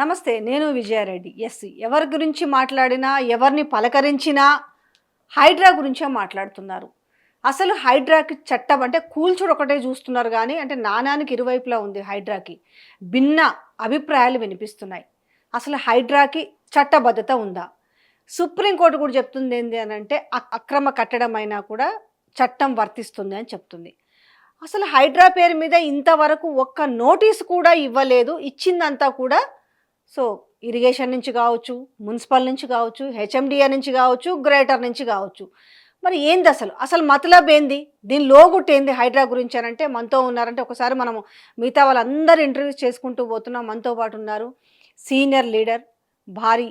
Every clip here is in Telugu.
నమస్తే నేను విజయారెడ్డి. ఎస్ ఎవరి గురించి మాట్లాడినా ఎవరిని పలకరించినా హైడ్రా గురించే మాట్లాడుతున్నారు. అసలు హైడ్రాకి చట్టం అంటే కూల్చుడు ఒకటే చూస్తున్నారు కానీ అంటే నాణానికి ఇరువైపులా ఉంది హైడ్రాకి. భిన్న అభిప్రాయాలు వినిపిస్తున్నాయి. అసలు హైడ్రాకి చట్టబద్ధత ఉందా? సుప్రీంకోర్టు కూడా చెప్తుంది ఏంటి అని అంటే అక్రమ కట్టడం అయినా కూడా చట్టం వర్తిస్తుంది అని చెప్తుంది. అసలు హైడ్రా పేరు మీద ఇంతవరకు ఒక్క నోటీస్ కూడా ఇవ్వలేదు. ఇచ్చిందంతా కూడా సో ఇరిగేషన్ నుంచి కావచ్చు మున్సిపల్ నుంచి కావచ్చు హెచ్ఎండిఏ నుంచి కావచ్చు గ్రేటర్ నుంచి కావచ్చు. మరి ఏంది అసలు? అసలు మతలబ్ ఏంది? దీని లోగుట్టు ఏంది హైడ్రా గురించి అని అంటే మనతో ఉన్నారంటే ఒకసారి మనము మిగతా వాళ్ళందరూ ఇంటర్వ్యూస్ చేసుకుంటూ పోతున్నాం మనతో పాటు ఉన్నారు. సీనియర్ లీడర్ భారీ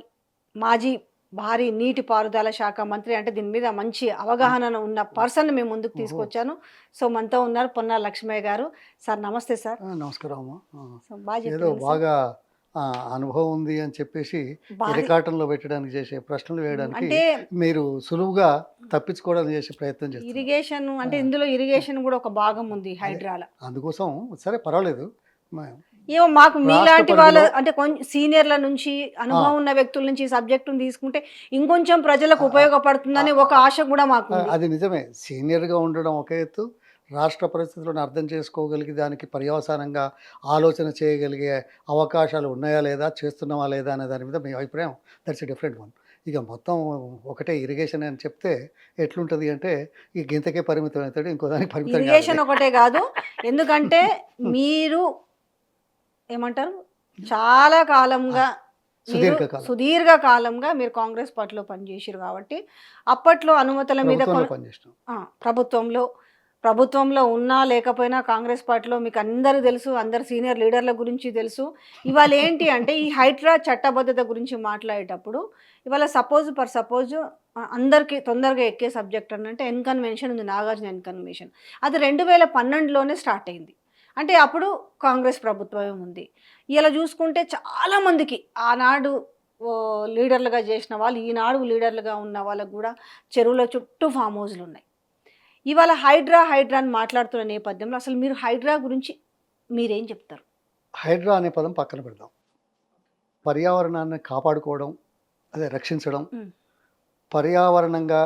మాజీ భారీ నీటి పారుదల శాఖ మంత్రి అంటే దీని మీద మంచి అవగాహన ఉన్న పర్సన్ మేము ముందుకు తీసుకొచ్చాను. సో మనతో ఉన్నారు పొన్నాల లక్ష్మయ్య గారు. సార్ నమస్తే సార్. నమస్కారం బాగా ఏదో అనుభవం ఉంది అని చెప్పేసి ఇరకాటంలో పెట్టడానికి చేసే ప్రశ్నలు వేయడానికి మీరు సులువుగా తప్పించుకోవడానికి చేసే ప్రయత్నం చేస్తారు ఇరిగేషన్ అంటే ఇందులో ఇరిగేషన్ కూడా ఒక భాగం ఉంది హైడ్రాల. అందుకోసం సరే పర్వాలేదు. ఏమో మాకు మీలాంటి వాళ్ళ అంటే కొంచెం సీనియర్ల నుంచి అనుభవం ఉన్న వ్యక్తుల నుంచి సబ్జెక్టును తీసుకుంటే ఇంకొంచెం ప్రజలకు ఉపయోగపడుతుందని ఒక ఆశ కూడా మాకు. అది నిజమే. సీనియర్గా ఉండడం ఒక ఎత్తు రాష్ట్ర పరిస్థితులను అర్థం చేసుకోగలిగి దానికి పర్యవసానంగా ఆలోచన చేయగలిగే అవకాశాలు ఉన్నాయా లేదా చేస్తున్నావా లేదా అనే దాని మీద మీ అభిప్రాయం. దట్స్ డిఫరెంట్ వన్ ఇక మొత్తం ఒకటే ఇరిగేషన్ అని చెప్తే ఎట్లుంటుంది అంటే ఈ గింతకే పరిమితం అవుతాడు ఇంకో దానికి పరిమితం ఇరిగేషన్. ఒకటే కాదు. ఎందుకంటే మీరు ఏమంటారు? చాలా కాలంగా. సుదీర్ఘ కాలంగా మీరు కాంగ్రెస్ పార్టీలో పనిచేసారు కాబట్టి అప్పట్లో అనుమతుల మీద ప్రభుత్వంలో ప్రభుత్వంలో ఉన్నా లేకపోయినా కాంగ్రెస్ పార్టీలో మీకు అందరూ తెలుసు అందరు సీనియర్ లీడర్ల గురించి తెలుసు. ఇవాళ ఏంటి అంటే ఈ హైడ్రా చట్టబద్ధత గురించి మాట్లాడేటప్పుడు ఇవాళ సపోజ్ పర్ సపోజ్ అందరికీ తొందరగా ఎక్కే సబ్జెక్ట్ అంటే ఎన్కన్వెన్షన్ ఉంది నాగార్జున ఎన్కన్వెన్షన్. అది రెండు వేల పన్నెండులోనే స్టార్ట్ అయింది. అంటే అప్పుడు కాంగ్రెస్ ప్రభుత్వమే ఉంది. ఇలా చూసుకుంటే చాలామందికి ఆనాడు ఓ, లీడర్లుగా చేసిన వాళ్ళు ఈనాడు లీడర్లుగా ఉన్న వాళ్ళకు కూడా చెరువుల చుట్టూ ఫామ్ హౌజ్లు ఉన్నాయి. ఇవాళ హైడ్రా హైడ్రా అని మాట్లాడుతున్న నేపథ్యంలో అసలు మీరు హైడ్రా గురించి మీరేం చెప్తారు? హైడ్రా అనే పదం పక్కన పెడదాం. పర్యావరణాన్ని కాపాడుకోవడం అదే రక్షించడం. పర్యావరణంగా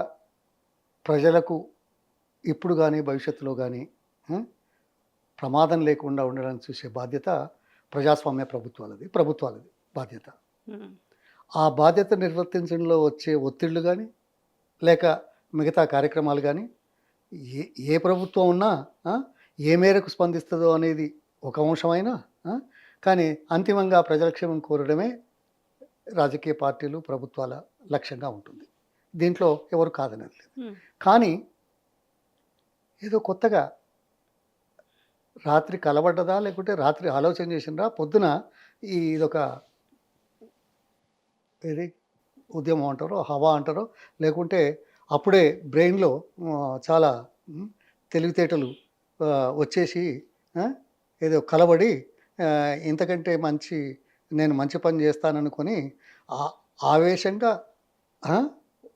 ప్రజలకు ఇప్పుడు కానీ భవిష్యత్తులో కానీ ప్రమాదం లేకుండా ఉండడానికి చూసే బాధ్యత ప్రజాస్వామ్య ప్రభుత్వాలది ప్రభుత్వాలది బాధ్యత. ఆ బాధ్యత నిర్వర్తించడంలో వచ్చే ఒత్తిళ్ళు కానీ లేక మిగతా కార్యక్రమాలు కానీ ఏ ఏ ప్రభుత్వం ఉన్నా ఏ మేరకు స్పందిస్తుందో అనేది ఒక అంశమైనా కానీ అంతిమంగా ప్రజల క్షేమం కోరడమే రాజకీయ పార్టీలు ప్రభుత్వాల లక్ష్యంగా ఉంటుంది. దీంట్లో ఎవరు కాదనేది లేదు. కానీ ఏదో కొత్తగా రాత్రి కలబడ్డదా లేకుంటే రాత్రి ఆలోచన చేసిండ్రా? పొద్దున ఈ ఇదొక ఏది? ఉద్యమం అంటారో హవా అంటారో లేకుంటే అప్పుడే బ్రెయిన్లో చాలా తెలివితేటలు వచ్చేసి ఏదో కలబడి ఇంతకంటే మంచి నేను మంచి పని చేస్తాననుకొని ఆవేశంగా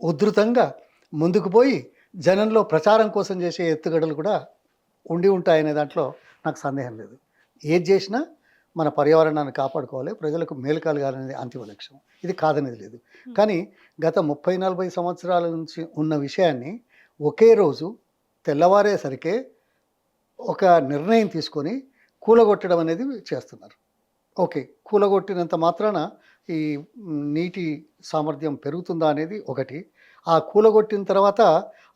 ఉధృతంగా ముందుకు పోయి జనంలో ప్రచారం కోసం చేసే ఎత్తుగడలు కూడా ఉండి ఉంటాయనే దాంట్లో నాకు సందేహం లేదు. ఏది చేసినా మన పర్యావరణాన్ని కాపాడుకోవాలి ప్రజలకు మేలు కలగాలనేది అంతిమ లక్ష్యం. ఇది కాదనేది లేదు. కానీ గత ముప్పై నలభై సంవత్సరాల నుంచి ఉన్న విషయాన్ని ఒకే రోజు తెల్లవారేసరికే ఒక నిర్ణయం తీసుకొని కూలగొట్టడం అనేది చేస్తున్నారు. ఓకే కూలగొట్టినంత మాత్రాన ఈ నీటి సామర్థ్యం పెరుగుతుందా అనేది ఒకటి. ఆ కూలగొట్టిన తర్వాత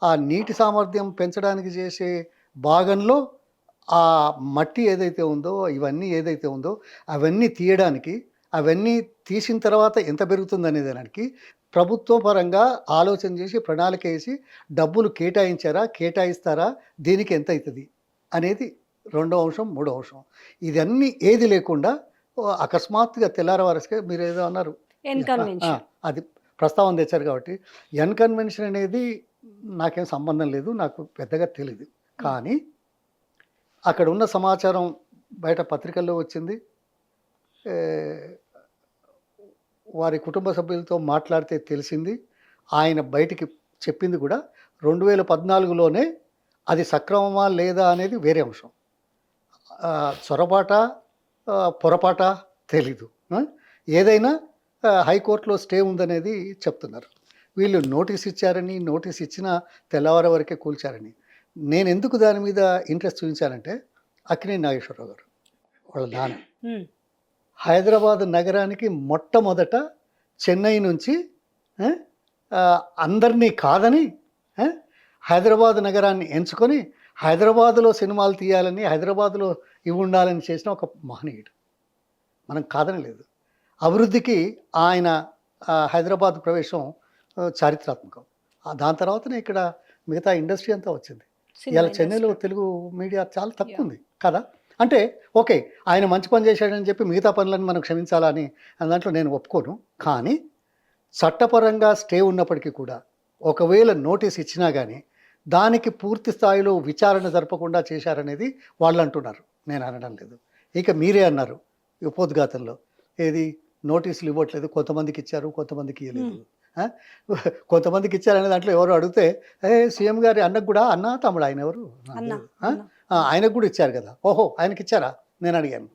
ఆ నీటి సామర్థ్యం పెంచడానికి చేసే భాగంలో ఆ మట్టి ఏదైతే ఉందో ఇవన్నీ ఏదైతే ఉందో అవన్నీ తీయడానికి అవన్నీ తీసిన తర్వాత ఎంత పెరుగుతుంది అనే దానికి ప్రభుత్వ పరంగా ఆలోచన చేసి ప్రణాళిక వేసి డబ్బులు కేటాయించారా కేటాయిస్తారా దీనికి ఎంత అవుతుంది అనేది రెండో అంశం మూడో అంశం. ఇదన్నీ ఏది లేకుండా అకస్మాత్తుగా తెల్లారవారసుగా మీరు ఏదో అన్నారు. అది ప్రస్తావన తెచ్చారు కాబట్టి ఎన్ కన్వెన్షన్ అనేది నాకేం సంబంధం లేదు నాకు పెద్దగా తెలియదు కానీ అక్కడ ఉన్న సమాచారం బయట పత్రికల్లో వచ్చింది. వారి కుటుంబ సభ్యులతో మాట్లాడితే తెలిసింది. ఆయన బయటికి చెప్పింది కూడా రెండు వేల పద్నాలుగులోనే అది సక్రమమా లేదా అనేది వేరే అంశం. చొరబాట పొరపాట తెలీదు. ఏదైనా హైకోర్టులో స్టే ఉందనేది చెప్తున్నారు. వీళ్ళు నోటీస్ ఇచ్చారని నోటీస్ ఇచ్చిన తెల్లవారి వరకే కూల్చారని. నేను ఎందుకు దాని మీద ఇంట్రెస్ట్ చూపించానంటే అక్కినేని నాగేశ్వరరావు గారు వాళ్ళ నాన్న. హైదరాబాద్ నగరానికి మొట్టమొదట చెన్నై నుంచి అందరినీ కాదని హైదరాబాద్ నగరాన్ని ఎంచుకొని హైదరాబాదులో సినిమాలు తీయాలని హైదరాబాదులో ఇవి ఉండాలని చేసిన ఒక మహనీయుడు. మనం కాదని లేదు. అభివృద్ధికి ఆయన హైదరాబాద్ ప్రవేశం చారిత్రాత్మకం. దాని తర్వాతనే ఇక్కడ మిగతా ఇండస్ట్రీ అంతా వచ్చింది. ఇలా చెన్నైలో. తెలుగు మీడియా చాలా తక్కువ ఉంది కదా? అంటే ఓకే ఆయన మంచి పని చేశాడని చెప్పి మిగతా పనులను మనం క్షమించాలని దాంట్లో నేను ఒప్పుకోను. కానీ చట్టపరంగా స్టే ఉన్నప్పటికీ కూడా ఒకవేళ నోటీస్ ఇచ్చినా కానీ దానికి పూర్తి స్థాయిలో విచారణ జరపకుండా చేశారనేది వాళ్ళు అంటున్నారు. నేను అనడం లేదు. ఇక మీరే అన్నారు ఉపోద్ఘాతంలో. ఏది? నోటీసులు ఇవ్వట్లేదు. కొంతమందికి ఇచ్చారు కొంతమందికి ఇవ్వలేదు ఆ? కొంతమందికి ఇచ్చారనే దాంట్లో ఎవరు అడిగితే ఏ సీఎం గారి అన్నకు కూడా అన్న తమ్ముడు ఆయన ఎవరు? ఆయనకు కూడా ఇచ్చారు కదా. ఓహో ఆయనకి ఇచ్చారా? నేను అడిగాను.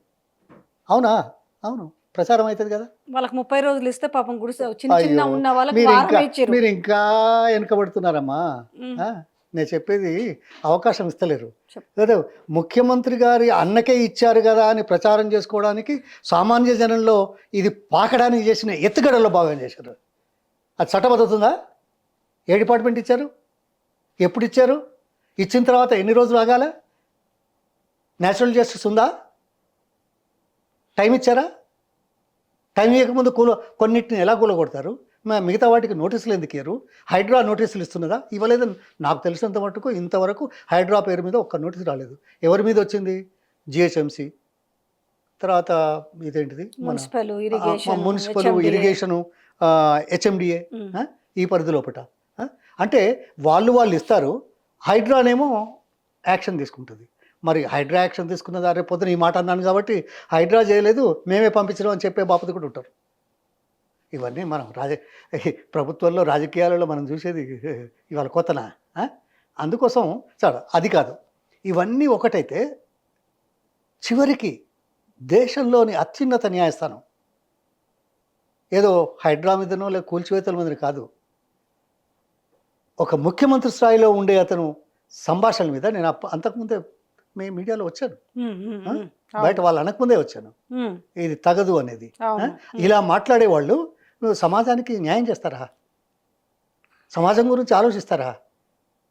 అవునా? అవును. ప్రచారం అవుతుంది కదా. వాళ్ళకి ముప్పై రోజులు ఇస్తే పాపం గుడిసె చిన్న చిన్న అయ్యో, ఉన్న వాళ్ళకి మీరు ఇంకా ఇచ్చారు. మీరు ఇంకా వెనుకబడుతున్నారమ్మా. నేను చెప్పేది అవకాశం ఇస్తలేరు. లేదా ముఖ్యమంత్రి గారి అన్నకే ఇచ్చారు కదా అని ప్రచారం చేసుకోవడానికి సామాన్య జనంలో ఇది పాకడానికి చేసిన ఎత్తుగడలో భాగం చేశారు. అది చట్టబద్ధతుందా ఏ డిపార్ట్మెంట్ ఇచ్చారు? ఎప్పుడు ఇచ్చారు? ఇచ్చిన తర్వాత ఎన్ని రోజులు ఆగాల? న్యాచురల్ జస్టిస్ ఉందా? టైం ఇచ్చారా? టైం ఇవ్వకముందు కూల కొన్నిటిని ఎలా కూలగొడతారు? మిగతా వాటికి నోటీసులు ఎందుకు ఇయ్యరు? హైడ్రా నోటీసులు ఇస్తున్నదా? ఇవ్వలేదని నాకు తెలిసినంత మటుకు ఇంతవరకు హైడ్రా పేరు మీద ఒక్క నోటీస్ రాలేదు. ఎవరి మీద వచ్చింది? జిహెచ్ఎంసి. తర్వాత ఇదేంటిది? మన మున్సిపల్. ఇరిగేషను హెచ్ఎండిఏ ఈ పరిధి లోపట. ఆ? అంటే వాళ్ళు వాళ్ళు ఇస్తారు హైడ్రానేమో యాక్షన్ తీసుకుంటుంది. మరి హైడ్రా యాక్షన్ తీసుకున్నదా రేపు పొద్దున ఈ మాట అన్నాను కాబట్టి హైడ్రా చేయలేదు మేమే పంపించడం అని చెప్పే బాపతి కూడా ఉంటారు. ఇవన్నీ మనం రాజ ప్రభుత్వంలో రాజకీయాలలో మనం చూసేది ఇవాళ కొత్తనా? అందుకోసం చాలా అది కాదు. ఇవన్నీ ఒకటైతే చివరికి దేశంలోని అత్యున్నత న్యాయస్థానం. ఏదో హైడ్రా మీదనో లేక కూల్చివేతల మీద కాదు. ఒక ముఖ్యమంత్రి స్థాయిలో ఉండే అతను సంభాషణ మీద నేను అంతకుముందే మీ మీడియాలో వచ్చాను. బయట వాళ్ళు అనకముందే వచ్చాను. ఇది తగదు అనేది? ఇలా మాట్లాడే వాళ్ళు సమాజానికి న్యాయం చేస్తారా? సమాజం గురించి ఆలోచిస్తారా?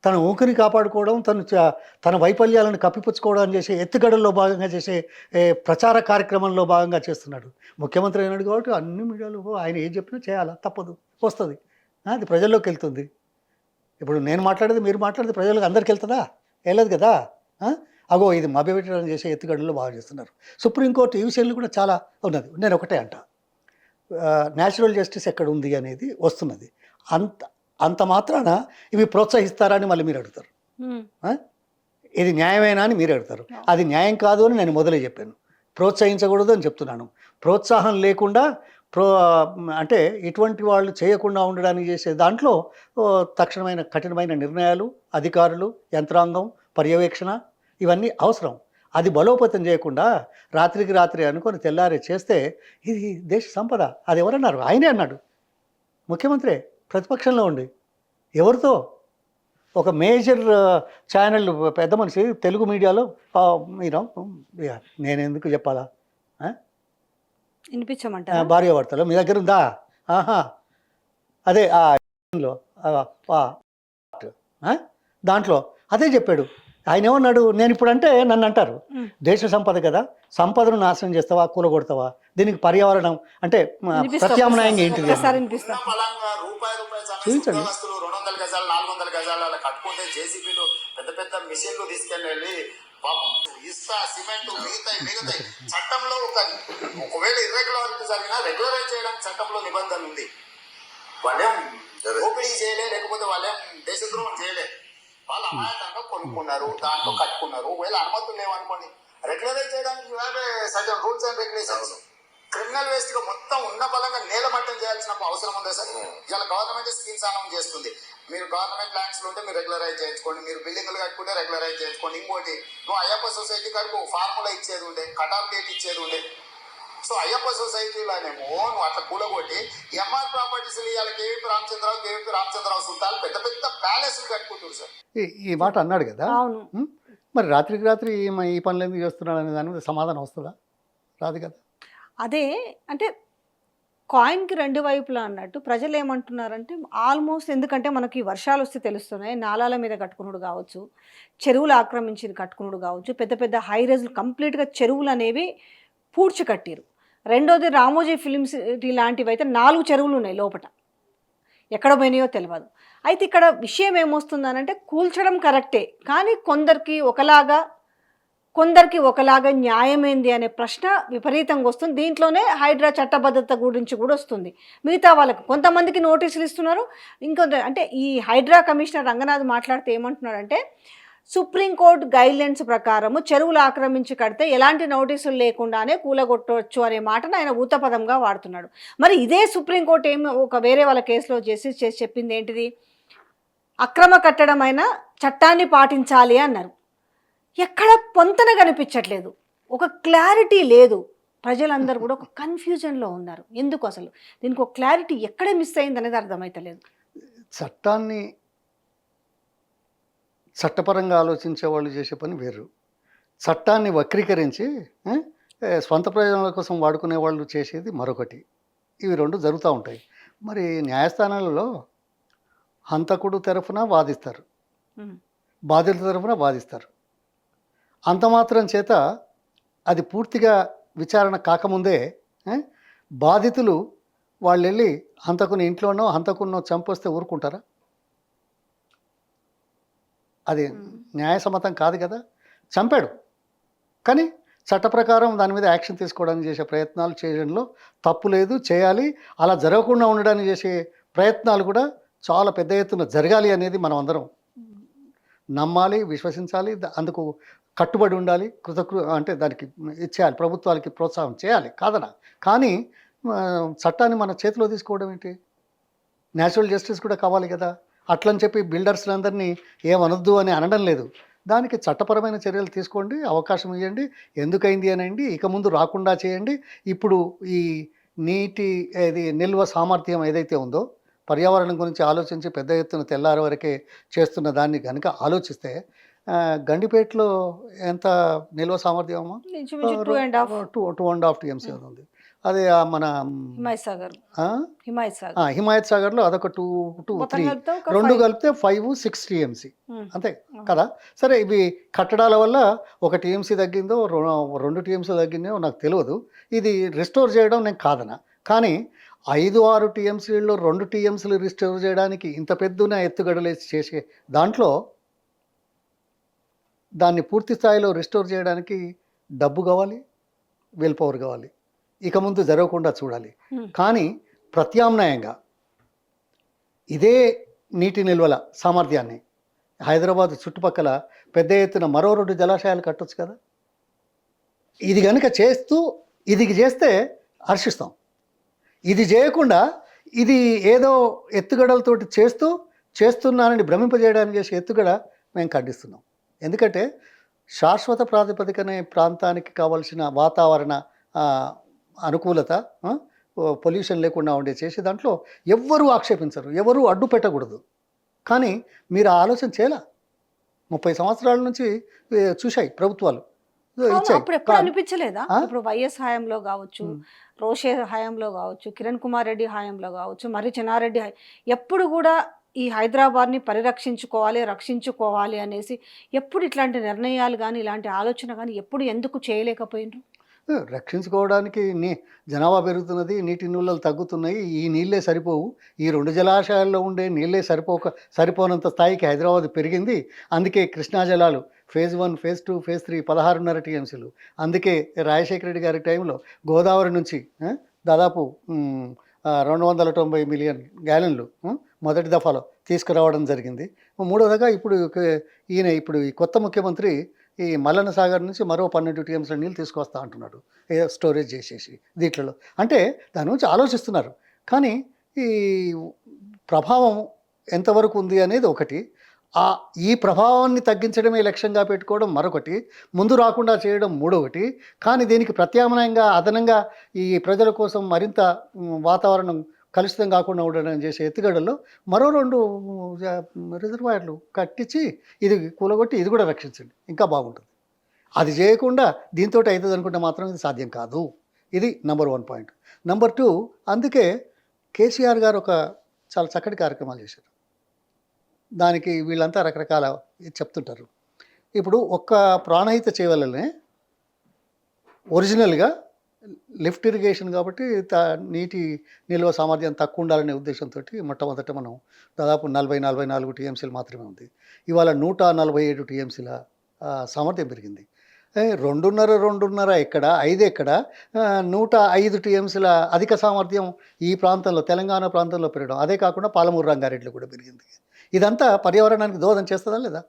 తన ఊకిని కాపాడుకోవడం తను తన వైఫల్యాలను కప్పిపుచ్చుకోవడం చేసే ఎత్తుగడల్లో భాగంగా చేసే ప్రచార కార్యక్రమంలో భాగంగా చేస్తున్నాడు. ముఖ్యమంత్రి అయినాడు కాబట్టి అన్ని మీడియాలు ఆయన ఏం చెప్పినా చేయాలా? తప్పదు. వస్తుంది. అది ప్రజల్లోకి వెళ్తుంది. ఇప్పుడు నేను మాట్లాడేది మీరు మాట్లాడేది ప్రజలకు అందరికి వెళ్తుందా? వెళ్ళదు కదా? అగో ఇది మభ్యపెట్టడం చేసే ఎత్తుగడల్లో బాగా చేస్తున్నారు. సుప్రీంకోర్టు ఈ విషయంలో కూడా చాలా ఉన్నది. నేను ఒకటే అంట. న్యాచురల్ జస్టిస్ ఎక్కడ ఉంది అనేది వస్తున్నది. అంత అంత మాత్రాన ఇవి ప్రోత్సహిస్తారా అని మళ్ళీ మీరు అడుగుతారు? ఇది న్యాయమేనా అని మీరు అడుగుతారు. అది న్యాయం కాదు అని నేను మొదలే చెప్పాను. ప్రోత్సహించకూడదు అని చెప్తున్నాను. ప్రోత్సాహం లేకుండా ప్రో అంటే ఇటువంటి వాళ్ళు చేయకుండా ఉండడానికి చేసే దాంట్లో తక్షణమైన కఠినమైన నిర్ణయాలు అధికారులు యంత్రాంగం పర్యవేక్షణ ఇవన్నీ అవసరం. అది బలోపేతం చేయకుండా రాత్రికి రాత్రి అనుకొని తెల్లారి చేస్తే ఇది దేశ సంపద. అది ఎవరన్నారు? ఆయనే అన్నాడు. ముఖ్యమంత్రి. ప్రతిపక్షంలో ఉండి ఎవరితో ఒక మేజర్ ఛానల్ పెద్ద మనిషి తెలుగు మీడియాలో మీరు నేను ఎందుకు చెప్పాలా ఆ? వినిపించమంటారా ఆ, భార్యాభర్తలు మీ దగ్గర ఉందా ఆహా అదే? దాంట్లో అదే చెప్పాడు ఆయన ఏమన్నాడు? నేను ఇప్పుడు అంటే నన్ను అంటారు. దేశ సంపద కదా సంపదను నాశనం చేస్తావా కూలగొడతావా? దీనికి పర్యావరణం అంటే ప్రత్యామ్నాయంగా ఏంటిది? చమే చూపించండి. రెండు వందల గజాలు నాలుగు వందల గజాలు అలా కట్టుకుంటే జేసీబీలు పెద్ద పెద్ద మిషన్లు తీసుకెళ్ళి వెళ్ళి పాపం ఇస్తా సిమెంట్ మిగతాయి మిగతాయి. చట్టంలో ఒక ఒకవేళ ఇర్రెగ్యులారిటీ జరిగినా రెగ్యులరైజ్ చేయడానికి చట్టంలో నిబంధన ఉంది. వాళ్ళేం చేయలే లేకపోతే వాళ్ళేం దేశద్రోహం చేయలే. వాళ్ళు అమాయకంగా కొనుక్కున్నారు దాంట్లో కట్టుకున్నారు. ఒకవేళ అనుమతులు లేవనుకోండి రెగ్యులరైజ్ చేయడానికి certain rules and regulations. Criminal వేస్ట్గా మొత్తం ఉన్న బలంగా నేలమట్టం చేయాల్సిన అవసరం ఉందా సార్? ఇవాళ గవర్నమెంట్ స్కీమ్స్ అనౌన్స్ చేస్తుంది. మీరు గవర్నమెంట్ ల్యాండ్స్లో ఉంటే మీరు రెగ్యులరైజ్ చేయించుకోండి. మీరు బిల్డింగ్లు కట్టుకుంటే రెగ్యులరైజ్ చేయించుకోండి. ఇంకోటి నువ్వు అయ్యప్ప సొసైటీ ఒక ఫార్ములా ఇచ్చేది ఉండే కట్ ఆఫ్ డేట్ ఇచ్చేది ఉండే. సో అయ్యప్ప సొసైటీలోనేమో నువ్వు అట్లా కూలగొట్టి ఎంఆర్ ప్రాపర్టీస్ ఇవాళ కేవీపీ రామచంద్రరావు కేవీపీ రామచంద్రరావు సుల్తాన్ పెద్ద పెద్ద ప్యాలెస్లు కట్టుకుంటారు సార్. ఈ- మాట అన్నాడు కదా? మరి రాత్రికి రాత్రి ఈ పనులు ఎందుకు చేస్తున్నాడు అనే దాని మీద సమాధానం వస్తుందా? రాదు కదా? అదే అంటే కాయిన్కి రెండు వైపులా అన్నట్టు ప్రజలు ఏమంటున్నారంటే ఆల్మోస్ట్ ఎందుకంటే మనకి వర్షాలు వస్తే తెలుస్తున్నాయి నాలాల మీద కట్టుకునుడు కావచ్చు చెరువులు ఆక్రమించి కట్టుకునుడు కావచ్చు పెద్ద పెద్ద హై రేజ్లు కంప్లీట్గా చెరువులు అనేవి పూడ్చి కట్టిరు రెండోది రామోజీ ఫిలిం సిటీ లాంటివి అయితే నాలుగు చెరువులు ఉన్నాయి లోపట. ఎక్కడ పోయినాయో తెలియదు అయితే ఇక్కడ విషయం ఏమొస్తుందనంటే కూల్చడం కరెక్టే కానీ కొందరికి ఒకలాగా కొందరికి ఒకలాగా న్యాయమైంది అనే ప్రశ్న విపరీతంగా వస్తుంది. దీంట్లోనే హైడ్రా చట్టబద్ధత గురించి కూడా వస్తుంది. మిగతా వాళ్ళకి కొంతమందికి నోటీసులు ఇస్తున్నారు. ఇంకొంత అంటే ఈ హైడ్రా కమిషనర్ రంగనాథ్ మాట్లాడితే ఏమంటున్నాడంటే సుప్రీంకోర్టు గైడ్లైన్స్ ప్రకారము చెరువులు ఆక్రమించి కడితే ఎలాంటి నోటీసులు లేకుండానే కూలగొట్టవచ్చు అనే మాటను ఆయన ఊతపదంగా వాడుతున్నాడు. మరి ఇదే సుప్రీంకోర్టు ఏమి ఒక వేరే వాళ్ళ కేసులో చేసి చేసి చెప్పింది ఏంటిది? అక్రమ కట్టడమైన చట్టాన్ని పాటించాలి అన్నారు. ఎక్కడ పొంతన కనిపించట్లేదు. ఒక క్లారిటీ లేదు. ప్రజలందరూ కూడా ఒక కన్ఫ్యూజన్లో ఉన్నారు. ఎందుకు అసలు? దీనికి ఒక క్లారిటీ ఎక్కడ మిస్ అయింది అనేది అర్థమైతలేదు. చట్టాన్ని చట్టపరంగా ఆలోచించే వాళ్ళు చేసే పని వేరు. చట్టాన్ని వక్రీకరించి స్వంత ప్రయోజనాల కోసం వాడుకునే వాళ్ళు చేసేది మరొకటి. ఇవి రెండు జరుగుతూ ఉంటాయి. మరి న్యాయస్థానాలలో హంతకుడు తరఫున వాదిస్తారు. బాధితుల తరఫున వాదిస్తారు. అంత మాత్రం చేత అది పూర్తిగా విచారణ కాకముందే బాధితులు వాళ్ళు వెళ్ళి హంతకుని ఇంట్లోనో హంతకున్నో చంపొస్తే ఊరుకుంటారా? అది న్యాయసమ్మతం కాదు కదా? చంపాడు. కానీ చట్ట ప్రకారం దాని మీద యాక్షన్ తీసుకోవడానికి చేసే ప్రయత్నాలు చేయడంలో తప్పు లేదు చేయాలి. అలా జరగకుండా ఉండడానికి చేసే ప్రయత్నాలు కూడా చాలా పెద్ద ఎత్తున జరగాలి అనేది మనం అందరం. నమ్మాలి విశ్వసించాలి అందుకు కట్టుబడి ఉండాలి కృతకృ అంటే దానికి ఇచ్చేయాలి ప్రభుత్వాలకి ప్రోత్సాహం చేయాలి కాదనా? కానీ చట్టాన్ని మన చేతిలో తీసుకోవడం ఏంటి? న్యాచురల్ జస్టిస్ కూడా కావాలి కదా? అట్లని చెప్పి బిల్డర్స్లందరినీ ఏమనొద్దు అని అనడం లేదు. దానికి చట్టపరమైన చర్యలు తీసుకోండి అవకాశం ఇవ్వండి ఎందుకైంది అనండి? ఇక ముందు రాకుండా చేయండి. ఇప్పుడు ఈ నీటి ఏది నిల్వ సామర్థ్యం ఏదైతే ఉందో పర్యావరణం గురించి ఆలోచించి పెద్ద ఎత్తున తెల్లారి వరకే చేస్తున్న దాన్ని కనుక ఆలోచిస్తే గండిపేటలో ఎంత నిల్వ సామర్థ్యం టూ అండ్ హాఫ్ టీఎంసీ ఉంది. అదే మన హిమాయత్ సాగర్. ఆ? హిమాయత్ సాగర్. ఆ, హిమాయత్ సాగర్లో అదొక టూ టూ త్రీ. రెండు. కలిపితే ఫైవ్ సిక్స్ టీఎంసీ. అంతే కదా? సరే ఇవి కట్టడాల వల్ల ఒక టీఎంసీ తగ్గిందో రెండు టీఎంసీ తగ్గిందో నాకు తెలియదు ఇది రిస్టోర్ చేయడం నేను కాదన. కానీ ఐదు ఆరు టీఎంసీల్లో రెండు టీఎంసీలు రిస్టోర్ చేయడానికి ఇంత పెద్దన ఎత్తుగడలేసి చేసే దాంట్లో దాన్ని పూర్తి స్థాయిలో రిస్టోర్ చేయడానికి డబ్బు కావాలి విల్ పవర్ కావాలి. ఇక ముందు జరగకుండా చూడాలి. కానీ ప్రత్యామ్నాయంగా ఇదే నీటి నిల్వల సామర్థ్యాన్ని హైదరాబాద్ చుట్టుపక్కల పెద్ద ఎత్తున మరో రెండు జలాశయాలు కట్టొచ్చు కదా? ఇది కనుక చేస్తూ ఇది చేస్తే హర్షిస్తాం. ఇది చేయకుండా ఇది ఏదో ఎత్తుగడలతోటి చేస్తూ చేస్తున్నానని భ్రమింపజేయడానికి చేసే ఎత్తుగడ మేము ఖండిస్తున్నాం. ఎందుకంటే శాశ్వత ప్రాతిపదికనే ప్రాంతానికి కావలసిన వాతావరణ అనుకూలత పొల్యూషన్ లేకుండా ఉండే చేసే దాంట్లో ఎవ్వరూ ఆక్షేపించరు ఎవరూ అడ్డు పెట్టకూడదు. కానీ మీరు ఆ ఆలోచన చేయాల? ముప్పై సంవత్సరాల నుంచి చూశాయి ప్రభుత్వాలు. అప్పుడు ఎప్పుడు అనిపించలేదా? ఇప్పుడు వైఎస్ హయాంలో కావచ్చు. రోషే హయాంలో కావచ్చు కిరణ్ కుమార్ రెడ్డి హయాంలో కావచ్చు మరి చెన్నారెడ్డి ఎప్పుడు కూడా ఈ హైదరాబాద్ని పరిరక్షించుకోవాలి రక్షించుకోవాలి అనేసి ఎప్పుడు ఇట్లాంటి నిర్ణయాలు కానీ ఇలాంటి ఆలోచన కానీ ఎప్పుడు ఎందుకు చేయలేకపోయినరు రక్షించుకోవడానికి నీ జనాభా పెరుగుతున్నది నీటి నీళ్ళు తగ్గుతున్నాయి ఈ నీళ్ళే సరిపోవు. ఈ రెండు జలాశయాల్లో ఉండే నీళ్ళే సరిపోక సరిపోనంత స్థాయికి హైదరాబాద్ పెరిగింది. అందుకే కృష్ణా జలాలు phase one phase two phase three పదహారున్నర టీఎంసీలు. అందుకే రాజశేఖర రెడ్డి గారి టైంలో గోదావరి నుంచి దాదాపు రెండు వందల తొంభై మిలియన్ గ్యాలన్లు మొదటి దఫాలో తీసుకురావడం జరిగింది. మూడోదగా ఇప్పుడు ఈయన ఇప్పుడు ఈ కొత్త ముఖ్యమంత్రి ఈ మల్లన సాగర్ నుంచి మరో పన్నెండు టీఎంసీ నీళ్ళు తీసుకొస్తా అంటున్నాడు. స్టోరేజ్ చేసేసి దీంట్లో. అంటే దాని గురించి ఆలోచిస్తున్నారు. కానీ ఈ ప్రభావం ఎంతవరకు ఉంది అనేది ఒకటి. ఆ ఈ ప్రభావాన్ని తగ్గించడమే లక్ష్యంగా పెట్టుకోవడం మరొకటి. ముందు రాకుండా చేయడం మూడొకటి. కానీ దీనికి ప్రత్యామ్నాయంగా అదనంగా ఈ ప్రజల కోసం మరింత వాతావరణం కలుషితం కాకుండా ఉండడం చేసే ఎత్తుగడలో మరో రెండు రిజర్వాయర్లు కట్టించి ఇది కూలగొట్టి ఇది కూడా రక్షించండి. ఇంకా బాగుంటుంది. అది చేయకుండా దీంతో అవుతుంది అనుకుంటే మాత్రం ఇది సాధ్యం కాదు. ఇది number one point number two అందుకే కేసీఆర్ గారు ఒక చాలా చక్కటి కార్యక్రమాలు చేశారు. దానికి వీళ్ళంతా రకరకాల చెప్తుంటారు. ఇప్పుడు ఒక్క ప్రాణహిత చేయవలనే ఒరిజినల్గా లిఫ్ట్ ఇరిగేషన్ కాబట్టి త నీటి నిల్వ సామర్థ్యం తక్కువ ఉండాలనే ఉద్దేశంతో మొట్టమొదట మనం దాదాపు నలభై నలభై నాలుగు టీఎంసీలు మాత్రమే ఉంది. ఇవాళ నూట నలభై ఏడు టీఎంసీల సామర్థ్యం పెరిగింది. రెండున్నర రెండున్నర ఎక్కడ ఐదు ఎక్కడ నూట ఐదు టీఎంసీల అధిక సామర్థ్యం ఈ ప్రాంతంలో తెలంగాణ ప్రాంతంలో పెరగడం. అదే కాకుండా పాలమూరు రంగారెడ్డిలో కూడా పెరిగింది. ఇదంతా పర్యావరణానికి దోహదం చేస్తుందా లేదా?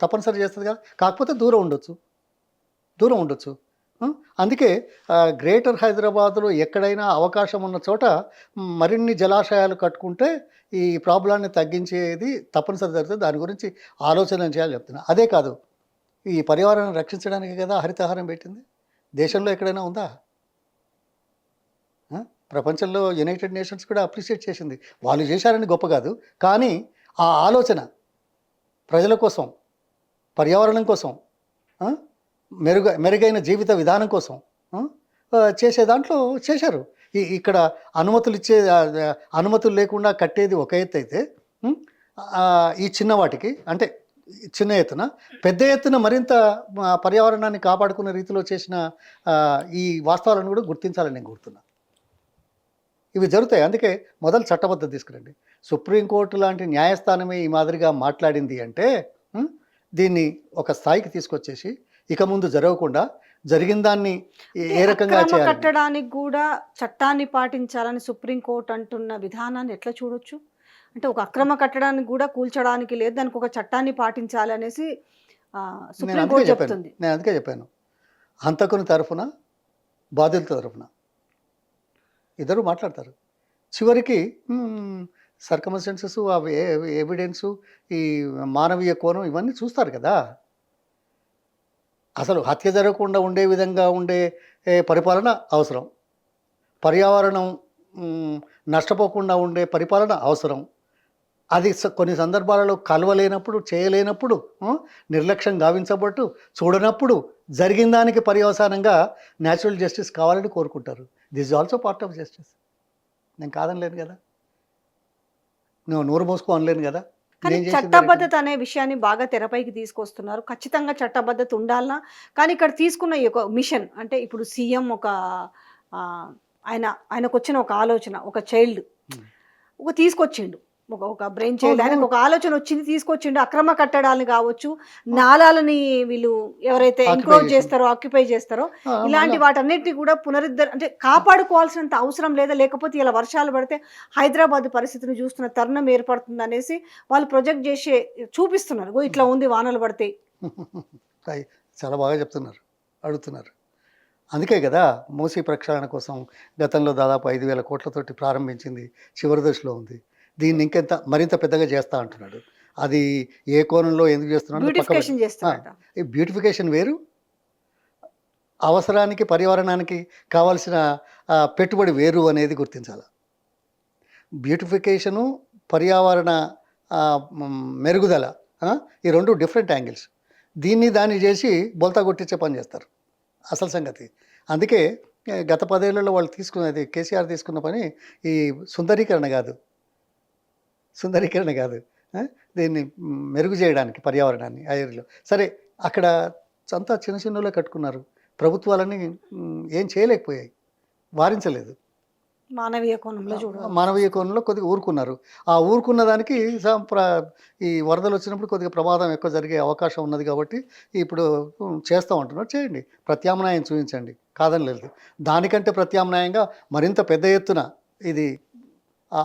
తప్పనిసరి చేస్తుంది కదా. కాకపోతే దూరం ఉండొచ్చు. దూరం ఉండొచ్చు. అందుకే గ్రేటర్ హైదరాబాద్లో ఎక్కడైనా అవకాశం ఉన్న చోట మరిన్ని జలాశయాలు కట్టుకుంటే ఈ ప్రాబ్లాన్ని తగ్గించేది తప్పనిసరి జరుగుతుంది దాని గురించి ఆలోచన చేయాలని చెప్తున్నా. అదే కాదు ఈ పర్యావరణం రక్షించడానికి కదా హరితహారం పెట్టింది? దేశంలో ఎక్కడైనా ఉందా? ప్రపంచంలో యునైటెడ్ నేషన్స్ కూడా అప్రిషియేట్ చేసింది. వాళ్ళు చేశారని గొప్ప కాదు. కానీ ఆ ఆలోచన ప్రజల కోసం పర్యావరణం కోసం మెరుగ మెరుగైన జీవిత విధానం కోసం చేసే దాంట్లో చేశారు. ఈ ఇక్కడ అనుమతులు ఇచ్చే అనుమతులు లేకుండా కట్టేది ఒక ఎత్తు అయితే ఈ చిన్నవాటికి అంటే చిన్న ఎత్తున పెద్ద ఎత్తున మరింత పర్యావరణాన్ని కాపాడుకునే రీతిలో చేసిన ఈ వాస్తవాలను కూడా గుర్తించాలని నేను కోరుతున్నా. ఇవి జరుగుతాయి. అందుకే మొదలు చట్టబద్ధత తీసుకురండి. సుప్రీంకోర్టు లాంటి న్యాయస్థానమే ఈ మాదిరిగా మాట్లాడింది అంటే దీన్ని ఒక స్థాయికి తీసుకొచ్చేసి ఇక ముందు జరగకుండా జరిగిన దాన్ని ఏ- రకంగా కట్టడానికి కూడా చట్టాన్ని పాటించాలని సుప్రీంకోర్టు అంటున్న విధానాన్ని ఎట్లా చూడొచ్చు? అంటే ఒక అక్రమ కట్టడానికి కూడా కూల్చడానికి లేదు దానికి ఒక చట్టాన్ని పాటించాలి అనేసి నేను అందుకే సుప్రీంకోర్టు చెప్పాను. చెప్తుంది. నేను అందుకే చెప్పాను. హంతకుని తరఫున బాధితుల తరఫున ఇద్దరు మాట్లాడతారు. చివరికి సర్కమస్టెన్సెస్ అవి ఎవిడెన్సు ఈ మానవీయ కోణం ఇవన్నీ చూస్తారు కదా. అసలు హత్య జరగకుండా ఉండే విధంగా ఉండే పరిపాలన అవసరం. పర్యావరణం నష్టపోకుండా ఉండే పరిపాలన అవసరం. అది స- కొన్ని సందర్భాలలో కలవలేనప్పుడు చేయలేనప్పుడు నిర్లక్ష్యం గావించబట్టు చూడనప్పుడు జరిగిన దానికి పర్యవసానంగా న్యాచురల్ జస్టిస్ కావాలని కోరుకుంటారు. This also part of justice నేను కాదనలేను కదా. నువ్వు నోరు మూసుకో అనలేను కదా. కానీ చట్టబద్ధత అనే విషయాన్ని బాగా తెరపైకి తీసుకొస్తున్నారు. ఖచ్చితంగా చట్టబద్ధత ఉండాలన్నా కానీ ఇక్కడ తీసుకున్న ఈ ఒక మిషన్ అంటే ఇప్పుడు సీఎం ఒక ఆయన ఆయనకు వచ్చిన ఒక ఆలోచన ఒక చైల్డ్. ఒక తీసుకొచ్చిండు. ఒక ఒక బ్రెయిన్ చైల్డ్ ఆయనకు ఒక ఆలోచన వచ్చింది తీసుకొచ్చిండు అక్రమ కట్టడాలని కావచ్చు నాలాలని వీళ్ళు ఎవరైతే చేసిన- చేస్తారో ఆక్యుపై చేస్తారో ఇలాంటి వాటన్నిటిని కూడా పునరుద్ధర అంటే కాపాడుకోవాల్సినంత అవసరం లేదా లేకపోతే ఇలా వర్షాలు పడితే హైదరాబాద్ పరిస్థితిని చూస్తున్న తరుణం ఏర్పడుతుంది అనేసి వాళ్ళు ప్రొజెక్ట్ చేసే చూపిస్తున్నారు. "ఓ, ఇట్లా ఉంది వానలు పడితే. చాలా బాగా చెప్తున్నారు అడుగుతున్నారు. అందుకే కదా మూసీ ప్రక్షాళన కోసం గతంలో దాదాపు ఐదు వేల కోట్లతోటి ప్రారంభించింది చివరి దశలో ఉంది. దీన్ని ఇంకెంత మరింత పెద్దగా చేస్తా అంటున్నాడు. అది ఏ కోణంలో ఎందుకు చేస్తున్నాడు ఈ బ్యూటిఫికేషన్ వేరు. అవసరానికి పర్యావరణానికి కావాల్సిన పెట్టుబడి వేరు అనేది గుర్తించాలి. బ్యూటిఫికేషను పర్యావరణ మెరుగుదల ఈ రెండు డిఫరెంట్ యాంగిల్స్ దీన్ని దాన్ని చేసి బొల్తా కొట్టించే పని చేస్తారు. అసలు సంగతి. అందుకే గత పదేళ్ళలో వాళ్ళు తీసుకున్నది కేసీఆర్ తీసుకున్న పని ఈ సుందరీకరణ కాదు. సుందరీకరణ కాదు. దీన్ని మెరుగు చేయడానికి పర్యావరణాన్ని ఆ ఏరియాలో సరే అక్కడ అంతా చిన్న చిన్నలో కట్టుకున్నారు. ప్రభుత్వాలని ఏం చేయలేకపోయాయి. వారించలేదు. మానవీయ కోణంలో చూడాలి మానవీయ కోణంలో కొద్దిగా ఊరుకున్నారు. ఆ ఊరుకున్న దానికి ఈ వరదలు వచ్చినప్పుడు కొద్దిగా ప్రమాదం ఎక్కువ జరిగే అవకాశం ఉన్నది కాబట్టి ఇప్పుడు చేస్తాం అంటున్నారు చేయండి. ప్రత్యామ్నాయం చూపించండి. కాదని లేదు. దానికంటే ప్రత్యామ్నాయంగా మరింత పెద్ద ఎత్తున ఇది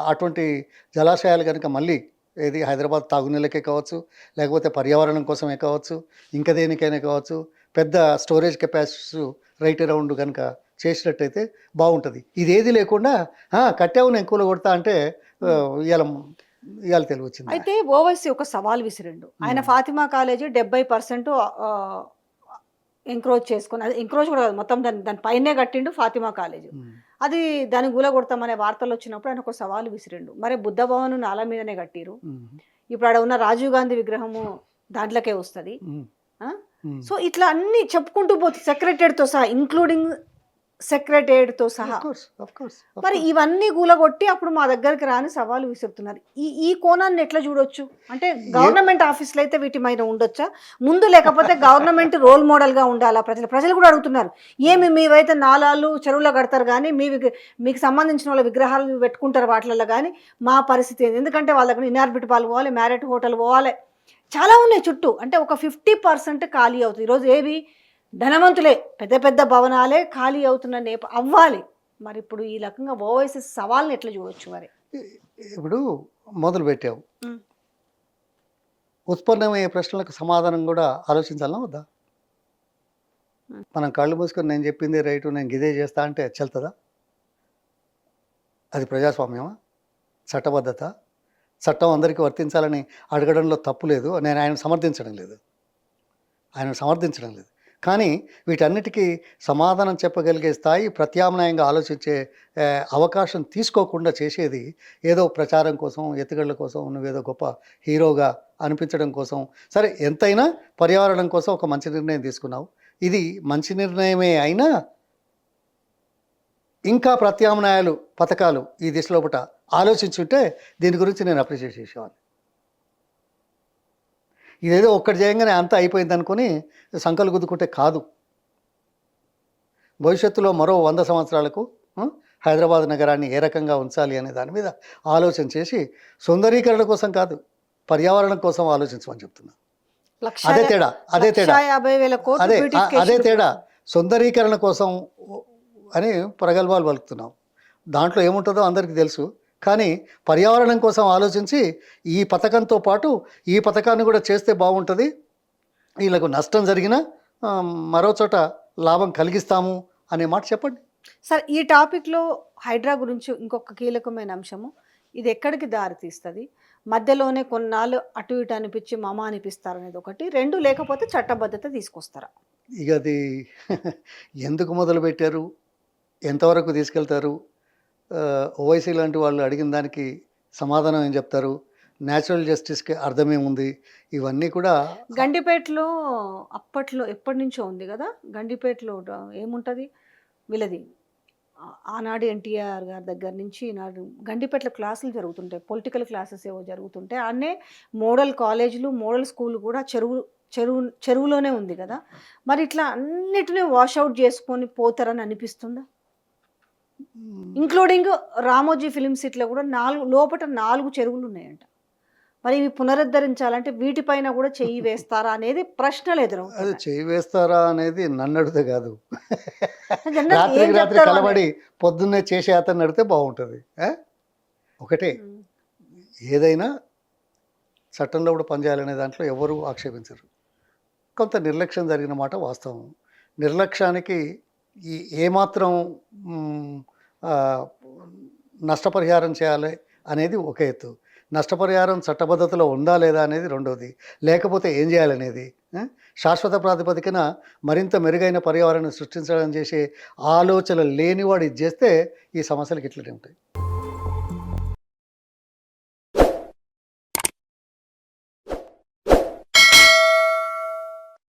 అటువంటి జలాశయాలు కనుక మళ్ళీ ఏది హైదరాబాద్ తాగునీళ్ళకే కావచ్చు లేకపోతే పర్యావరణం కోసమే కావచ్చు ఇంకా దేనికైనా కావచ్చు పెద్ద స్టోరేజ్ కెపాసిటీస్ రైట్ అరౌండ్ కనుక చేసినట్టయితే బాగుంటుంది. ఇదేది లేకుండా "ఆ, కట్టావు నేను కూల కొడతా అంటే ఇలా ఇవాళ తెలివి వచ్చింది అయితే ఓవైసీ ఒక సవాల్ విసిరిండు. ఆయన ఫాతిమా కాలేజీ డెబ్బై పర్సెంట్ ఎంక్రోచ్ చేసుకుని అది ఎంక్రోచ్ కూడా కాదు మొత్తం దాని దాని పైనే కట్టిండు ఫాతిమా కాలేజీ. అది దాన్ని గులగొడతామనే వార్తలు వచ్చినప్పుడు ఆయన ఒక సవాల్ విసిరిండు. మరి బుద్ధ భవన్ నాల మీదనే కట్టిరు. ఇప్పుడు ఆడ ఉన్న రాజీవ్ గాంధీ విగ్రహము దాంట్లోకే వస్తుంది. సో ఇట్లా అన్ని చెప్పుకుంటూ పోతే సెక్రటరీతో సహా ఇంక్లూడింగ్ సెక్రటరీతో సహా. మరి. ఇవన్నీ కూలగొట్టి అప్పుడు మా దగ్గరికి రాని సవాలు విసురుతున్నారు. ఈ ఈ కోణాన్ని ఎట్లా చూడొచ్చు? అంటే గవర్నమెంట్ ఆఫీసులు అయితే వీటి మీద ఉండొచ్చా? ముందు లేకపోతే గవర్నమెంట్ రోల్ మోడల్గా ఉండాలా ప్రజలు? ప్రజలు కూడా అడుగుతున్నారు. ఏమి మీవైతే నాలాలు చెరువులో కడతారు కానీ మీ మీకు సంబంధించిన వాళ్ళ విగ్రహాలు పెట్టుకుంటారు వాటిల్లో కానీ మా పరిస్థితి ఏంది? ఎందుకంటే వాళ్ళ దగ్గర ఇనార్బిట్ పాలు పోవాలి మ్యారెట్ హోటల్ పోవాలి. చాలా ఉన్నాయి చుట్టూ. అంటే ఒక ఫిఫ్టీ పర్సెంట్ ఖాళీ అవుతుంది. ఈరోజు ఏవి? ధనవంతులే పెద్ద పెద్ద భవనాలే ఖాళీ అవుతున్న నేప అవ్వాలి. మరి ఇప్పుడు ఈ రకంగా ఓవైసీ సవాల్ని ఎట్లా చూడొచ్చు మరి? ఇప్పుడు మొదలు పెట్టావు. ఉత్పన్నమయ్యే ప్రశ్నలకు సమాధానం కూడా ఆలోచించాలా వద్దా. మనం కళ్ళు మూసుకొని నేను చెప్పింది రైటు నేను గిదే చేస్తా అంటే చెల్తుందా అది ప్రజాస్వామ్యమా? చట్టబద్ధత? చట్టం అందరికీ వర్తించాలని అడగడంలో తప్పు లేదు నేను ఆయన సమర్థించడం లేదు. ఆయన సమర్థించడం లేదు. కానీ వీటన్నిటికీ సమాధానం చెప్పగలిగే స్థాయి ప్రత్యామ్నాయంగా ఆలోచించే అవకాశం తీసుకోకుండా చేసేది ఏదో ప్రచారం కోసం ఎత్తుగళ్ళ కోసం నువ్వేదో గొప్ప హీరోగా అనిపించడం కోసం. సరే ఎంతైనా పర్యావరణం కోసం ఒక మంచి నిర్ణయం తీసుకున్నావు. ఇది మంచి నిర్ణయమే అయినా ఇంకా ప్రత్యామ్నాయాలు పథకాలు ఈ దిశలోపట ఆలోచించుంటే దీని గురించి నేను అప్రిషియేట్ చేసేవాడిని. ఇదేదో ఒక్కటి చేయంగానే అంతా అయిపోయింది అనుకొని సంకలు గుద్దుకుంటే కాదు. భవిష్యత్తులో మరో వంద సంవత్సరాలకు హైదరాబాద్ నగరాన్ని ఏ రకంగా ఉంచాలి అనే దాని మీద ఆలోచన చేసి సుందరీకరణ కోసం కాదు పర్యావరణం కోసం ఆలోచించమని చెప్తున్నా. అదే తేడా అదే తేడా. అదే అదే తేడా. సుందరీకరణ కోసం అని ప్రగల్భాలు పలుకుతున్నాం. దాంట్లో ఏముంటుందో అందరికీ తెలుసు. కానీ పర్యావరణం కోసం ఆలోచించి ఈ పథకంతో పాటు ఈ పథకాన్ని కూడా చేస్తే బాగుంటుంది. వీళ్ళకు నష్టం జరిగినా మరో చోట లాభం కలిగిస్తాము అనే మాట చెప్పండి. సరే ఈ టాపిక్లో హైడ్రా గురించి ఇంకొక కీలకమైన అంశము ఇది ఎక్కడికి దారి తీస్తుంది? మధ్యలోనే కొన్నాళ్ళు అటు ఇటు అనిపించి మమ అనిపిస్తారు అనేది ఒకటి. రెండు లేకపోతే చట్టబద్ధత తీసుకొస్తారా? ఇక అది ఎందుకు మొదలు పెట్టారు ఎంతవరకు తీసుకెళ్తారు? ఓవైసీ లాంటి వాళ్ళు అడిగిన దానికి సమాధానం ఏం చెప్తారు? న్యాచురల్ జస్టిస్కి అర్థమేముంది ఇవన్నీ కూడా గండిపేటలో అప్పట్లో ఎప్పటి నుంచో ఉంది కదా? గండిపేటలో ఏముంటుంది? వీళ్ళది ఆనాడు ఎన్టీఆర్ గారి దగ్గర నుంచి ఈనాడు గండిపేటలో క్లాసులు జరుగుతుంటాయి. పొలిటికల్ క్లాసెస్ ఏవో జరుగుతుంటాయి. అన్నే మోడల్ కాలేజీలు మోడల్ స్కూల్ కూడా చెరువు చెరువు చెరువులోనే ఉంది కదా? మరి ఇట్లా అన్నిటినీ వాషౌట్ చేసుకొని పోతారని అనిపిస్తుందా? ఇంక్లూడింగ్ రామోజీ ఫిలిం సిటీలో కూడా నాలుగు లోపల నాలుగు చెరువులు ఉన్నాయంట మరి ఇవి పునరుద్ధరించాలంటే వీటిపైన కూడా చెయ్యి వేస్తారా అనేది ప్రశ్నలు అది ఎదురవుతాయి చేయి వేస్తారా అనేది నన్ను అడిగితే కాదు. జనరల్ ఏం రాత్రికి రాత్రి చెప్తారు కలబడి పొద్దున్నే చేసే అతను నడితే బాగుంటుంది? ఒకటే. ఏదైనా చట్టంలో కూడా పనిచేయాలనే దాంట్లో ఎవరు ఆక్షేపించరు. కొంత నిర్లక్ష్యం జరిగిన మాట వాస్తవం. నిర్లక్ష్యానికి ఏమాత్రం నష్టపరిహారం చేయాలి అనేది ఒక ఎత్తు. నష్టపరిహారం చట్టబద్ధతలో ఉందా లేదా అనేది రెండవది లేకపోతే ఏం చేయాలనేది శాశ్వత ప్రాతిపదికన మరింత మెరుగైన పర్యావరణం సృష్టించడం చేసే ఆలోచన లేనివాడు ఇది చేస్తే ఈ సమస్యలు ఇట్లనే ఉంటాయి.